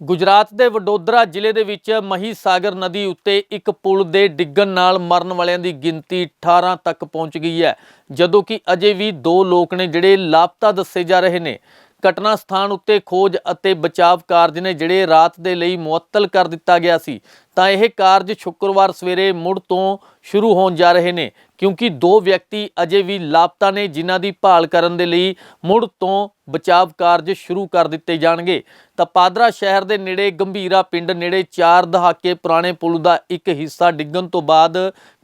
ਗੁਜਰਾਤ ਦੇ ਵਡੋਦਰਾ ਜ਼ਿਲ੍ਹੇ ਦੇ ਵਿੱਚ ਮਹੀ ਸਾਗਰ ਨਦੀ ਉੱਤੇ ਇੱਕ ਪੁਲ ਦੇ ਡਿੱਗਣ ਨਾਲ ਮਰਨ ਵਾਲਿਆਂ ਦੀ ਗਿਣਤੀ 18 ਤੱਕ ਪਹੁੰਚ ਗਈ ਹੈ, ਜਦੋਂ ਕਿ ਅਜੇ ਵੀ ਦੋ ਲੋਕ ਨੇ ਜਿਹੜੇ ਲਾਪਤਾ ਦੱਸੇ ਜਾ ਰਹੇ ਨੇ। ਘਟਨਾ ਸਥਾਨ ਉੱਤੇ ਖੋਜ ਅਤੇ ਬਚਾਵ ਕਾਰਜ ਨੇ ਜਿਹੜੇ ਰਾਤ ਦੇ ਲਈ ਮੁਅੱਤਲ ਕਰ ਦਿੱਤਾ ਗਿਆ ਸੀ, ਤਾਂ ਇਹ ਕਾਰਜ ਸ਼ੁੱਕਰਵਾਰ ਸਵੇਰੇ ਮੁੜ ਤੋਂ ਸ਼ੁਰੂ ਹੋਣ ਜਾ ਰਹੇ ਨੇ, ਕਿਉਂਕਿ ਦੋ ਵਿਅਕਤੀ ਅਜੇ ਵੀ ਲਾਪਤਾ ਨੇ ਜਿਨ੍ਹਾਂ ਦੀ ਭਾਲ ਕਰਨ ਦੇ ਲਈ ਮੁੜ ਤੋਂ ਬਚਾਵ ਕਾਰਜ ਸ਼ੁਰੂ ਕਰ ਦਿੱਤੇ ਜਾਣਗੇ। ਤਾਂ ਪਾਦਰਾ ਸ਼ਹਿਰ ਦੇ ਨੇੜੇ ਗੰਭੀਰਾ ਪਿੰਡ ਨੇੜੇ 4 ਦਹਾਕੇ ਪੁਰਾਣੇ ਪੁਲ ਦਾ ਇੱਕ ਹਿੱਸਾ ਡਿੱਗਣ ਤੋਂ ਬਾਅਦ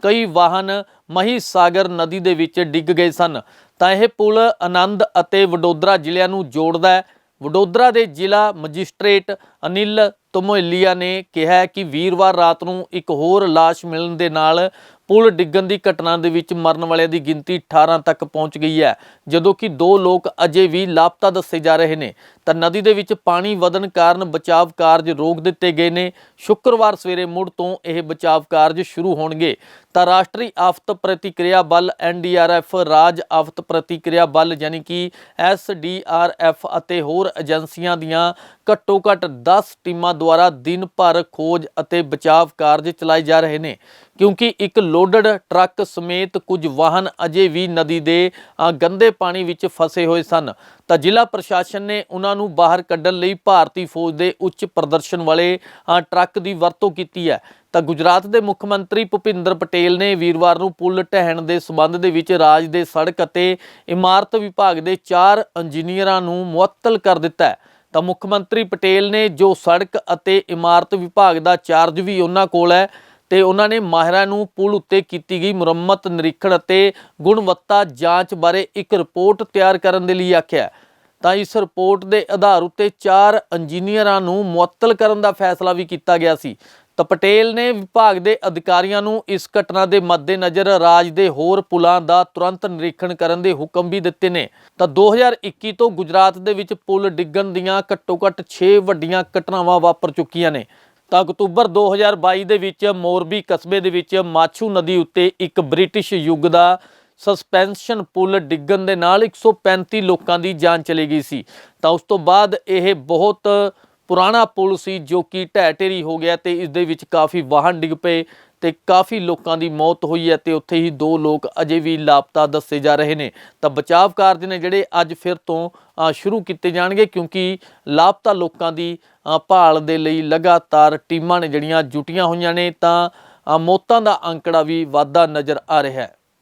ਕਈ ਵਾਹਨ ਮਹੀ ਸਾਗਰ ਨਦੀ ਦੇ ਵਿੱਚ ਡਿੱਗ ਗਏ ਸਨ। ਤਾਂ ਇਹ ਪੁਲ ਆਨੰਦ ਅਤੇ ਵਡੋਦਰਾ ਜ਼ਿਲ੍ਹਿਆਂ ਨੂੰ ਜੋੜਦਾ ਹੈ। ਵਡੋਦਰਾ ਦੇ ਜ਼ਿਲ੍ਹਾ ਮੈਜਿਸਟ੍ਰੇਟ ਅਨਿਲ ਤੁਮੋਲੀਆ ਨੇ ਕਿਹਾ ਕਿ ਵੀਰਵਾਰ ਰਾਤ ਨੂੰ ਇੱਕ ਹੋਰ ਲਾਸ਼ ਮਿਲਣ ਦੇ ਨਾਲ ਪੁਲ ਡਿੱਗਣ ਦੀ ਘਟਨਾ ਦੇ ਵਿੱਚ ਮਰਨ ਵਾਲਿਆਂ ਦੀ ਗਿਣਤੀ 18 ਤੱਕ ਪਹੁੰਚ ਗਈ ਹੈ। ਜਦੋਂ ਕਿ ਦੋ ਲੋਕ ਅਜੇ ਵੀ ਲਾਪਤਾ ਦੱਸੇ ਜਾ ਰਹੇ ਨੇ। ਤਾਂ ਨਦੀ ਦੇ ਵਿੱਚ ਪਾਣੀ ਵਧਣ ਕਾਰਨ ਬਚਾਵ ਕਾਰਜ ਰੋਕ ਦਿੱਤੇ ਗਏ ਨੇ। ਸ਼ੁੱਕਰਵਾਰ ਸਵੇਰੇ ਮੁੜ ਤੋਂ ਇਹ ਬਚਾਵ ਕਾਰਜ ਸ਼ੁਰੂ ਹੋਣਗੇ। ਤਾਂ ਰਾਸ਼ਟਰੀ ਆਫਤ ਪ੍ਰਤੀਕਿਰਿਆ ਬਲ ਐਨਡੀਆਰਐਫ ਰਾਜ ਆਫਤ ਪ੍ਰਤੀਕਿਰਿਆ ਬਲ ਯਾਨੀ ਕਿ ਐਸਡੀਆਰਐਫ ਅਤੇ ਹੋਰ ਏਜੰਸੀਆਂ ਦੀਆਂ ਘੱਟੋ ਘੱਟ 10 ਟੀਮਾਂ ਦੁਆਰਾ ਦਿਨ ਭਰ ਖੋਜ ਅਤੇ ਬਚਾਵ ਕਾਰਜ ਚਲਾਏ ਜਾ ਰਹੇ ਨੇ। ਕਿਉਂਕਿ ਇੱਕ ਲੋਡਡ ਟਰੱਕ ਸਮੇਤ ਕੁਝ ਵਾਹਨ ਅਜੇ ਵੀ ਨਦੀ ਦੇ ਗੰਦੇ ਪਾਣੀ ਵਿੱਚ ਫਸੇ ਹੋਏ ਸਨ। ਤਾਂ ਜ਼ਿਲ੍ਹਾ ਪ੍ਰਸ਼ਾਸਨ ਨੇ ਉਹਨਾਂ ਨੂੰ ਬਾਹਰ ਕੱਢਣ ਲਈ ਭਾਰਤੀ ਫੌਜ ਦੇ ਉੱਚ ਪ੍ਰਦਰਸ਼ਨ ਵਾਲੇ ਟਰੱਕ ਦੀ ਵਰਤੋਂ ਕੀਤੀ ਹੈ। ਤਾਂ ਗੁਜਰਾਤ ਦੇ ਮੁੱਖ ਮੰਤਰੀ ਭੁਪਿੰਦਰ ਪਟੇਲ ਨੇ ਵੀਰਵਾਰ ਨੂੰ ਪੁਲ ਢਹਿਣ ਦੇ ਸਬੰਧ ਦੇ ਵਿੱਚ ਰਾਜ ਦੇ ਸੜਕ ਅਤੇ ਇਮਾਰਤ ਵਿਭਾਗ ਦੇ 4 ਇੰਜੀਨੀਅਰਾਂ ਨੂੰ ਮੁਅੱਤਲ ਕਰ ਦਿੱਤਾ ਹੈ। ਤਾਂ ਮੁੱਖ ਮੰਤਰੀ ਪਟੇਲ ਨੇ ਜੋ ਸੜਕ ਅਤੇ ਇਮਾਰਤ ਵਿਭਾਗ ਦਾ ਚਾਰਜ ਵੀ ਉਹਨਾਂ ਕੋਲ ਹੈ ਤੇ ਉਹਨਾਂ ਨੇ ਮਾਹਿਰਾਂ ਨੂੰ ਪੁਲ ਉੱਤੇ ਕੀਤੀ ਗਈ ਮੁਰੰਮਤ, ਨਿਰੀਖਣ ਅਤੇ ਗੁਣਵੱਤਾ ਜਾਂਚ ਬਾਰੇ ਇੱਕ ਰਿਪੋਰਟ ਤਿਆਰ ਕਰਨ ਦੇ ਲਈ ਆਖਿਆ। ਤਾਂ ਇਸ ਰਿਪੋਰਟ ਦੇ ਆਧਾਰ ਉੱਤੇ ਚਾਰ ਇੰਜੀਨੀਅਰਾਂ ਨੂੰ ਮੁਅੱਤਲ ਕਰਨ ਦਾ ਫੈਸਲਾ ਵੀ ਕੀਤਾ ਗਿਆ ਸੀ। ਤਾਂ ਪਟੇਲ ਨੇ ਵਿਭਾਗ ਦੇ ਅਧਿਕਾਰੀਆਂ ਨੂੰ ਇਸ ਘਟਨਾ ਦੇ ਮੱਦੇਨਜ਼ਰ ਰਾਜ ਦੇ ਹੋਰ ਪੁਲਾਂ ਦਾ ਤੁਰੰਤ ਨਿਰੀਖਣ ਕਰਨ ਦੇ ਹੁਕਮ ਵੀ ਦਿੱਤੇ ਨੇ। ਤਾਂ 2021 ਤੋਂ ਗੁਜਰਾਤ ਦੇ ਵਿੱਚ ਪੁਲ ਡਿੱਗਣ ਦੀਆਂ ਘੱਟੋ ਘੱਟ 6 ਵੱਡੀਆਂ ਘਟਨਾਵਾਂ ਵਾਪਰ ਚੁੱਕੀਆਂ ਨੇ। ਤਾਂ ਅਕਤੂਬਰ 2022 ਦੇ ਵਿੱਚ ਮੋਰਬੀ ਕਸਬੇ ਦੇ ਵਿੱਚ ਮਾਛੂ ਨਦੀ ਉੱਤੇ ਇੱਕ ਬ੍ਰਿਟਿਸ਼ ਯੁੱਗ ਦਾ ਸਸਪੈਂਸ਼ਨ ਪੁਲ ਡਿੱਗਣ ਦੇ ਨਾਲ 135 ਲੋਕਾਂ ਦੀ ਜਾਨ ਚਲੀ ਗਈ ਸੀ। ਤਾਂ ਉਸ ਤੋਂ ਬਾਅਦ ਇਹ ਬਹੁਤ ਪੁਰਾਣਾ ਪੁਲ ਸੀ ਜੋ ਕਿ ਢਹਿ ਢੇਰੀ ਹੋ ਗਿਆ ਤੇ ਇਸ ਦੇ ਵਿੱਚ ਕਾਫੀ ਵਾਹਨ ਡਿੱਗ ਪਏ। ਤੇ ਕਾਫੀ ਲੋਕਾਂ ਦੀ ਮੌਤ ਹੋਈ ਹੈ ਤੇ ਉੱਥੇ ਹੀ ਦੋ ਲੋਕ ਅਜੇ ਵੀ ਲਾਪਤਾ ਦੱਸੇ ਜਾ ਰਹੇ ਨੇ। ਤਾਂ ਬਚਾਵ ਕਾਰਜ ਨੇ ਜਿਹੜੇ ਅੱਜ ਫਿਰ ਤੋਂ ਸ਼ੁਰੂ ਕੀਤੇ ਜਾਣਗੇ ਕਿਉਂਕਿ ਲਾਪਤਾ ਲੋਕਾਂ ਦੀ ਭਾਲ ਦੇ ਲਈ ਲਗਾਤਾਰ ਟੀਮਾਂ ਨੇ ਜਿਹੜੀਆਂ ਜੁਟੀਆਂ ਹੋਈਆਂ ਨੇ ਤਾਂ ਮੌਤਾਂ ਦਾ ਅੰਕੜਾ ਵੀ ਵਾਧਾ ਨਜ਼ਰ ਆ ਰਿਹਾ ਹੈ।